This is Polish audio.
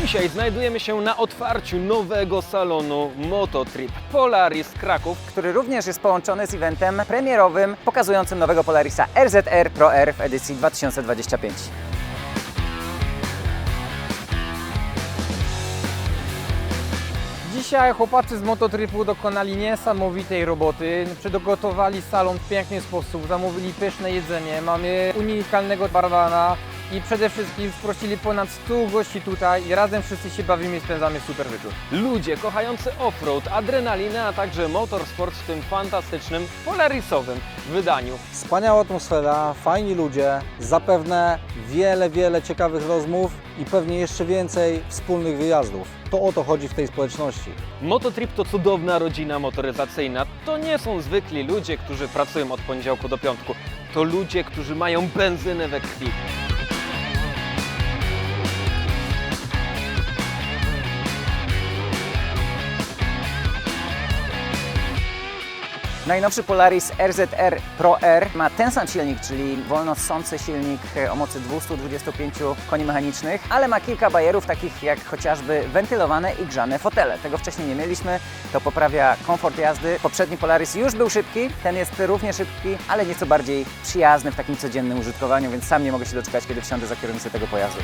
Dzisiaj znajdujemy się na otwarciu nowego salonu Mototrip Polaris Kraków. który również jest połączony z eventem premierowym pokazującym nowego Polarisa RZR Pro R w edycji 2025. Dzisiaj chłopacy z mototripu dokonali niesamowitej roboty. Przygotowali salon w piękny sposób, zamówili pyszne jedzenie, mamy unikalnego barwana i przede wszystkim wprosili ponad 100 gości tutaj i razem wszyscy się bawimy i spędzamy super wieczór. Ludzie kochający offroad, adrenalinę, a także motorsport w tym fantastycznym Polarisowym wydaniu. Wspaniała atmosfera, fajni ludzie, zapewne wiele, wiele ciekawych rozmów i pewnie jeszcze więcej wspólnych wyjazdów. To o to chodzi w tej społeczności. Mototrip to cudowna rodzina motoryzacyjna. To nie są zwykli ludzie, którzy pracują od poniedziałku do piątku. To ludzie, którzy mają benzynę we krwi. Najnowszy Polaris RZR Pro R ma ten sam silnik, czyli wolno ssący silnik e, o mocy 225 koni mechanicznych, ale ma kilka bajerów takich jak chociażby wentylowane i grzane fotele. Tego wcześniej nie mieliśmy, to poprawia komfort jazdy. Poprzedni Polaris już był szybki, ten jest równie szybki, ale nieco bardziej przyjazny w takim codziennym użytkowaniu, więc sam nie mogę się doczekać, kiedy wsiądę za kierownicę tego pojazdu.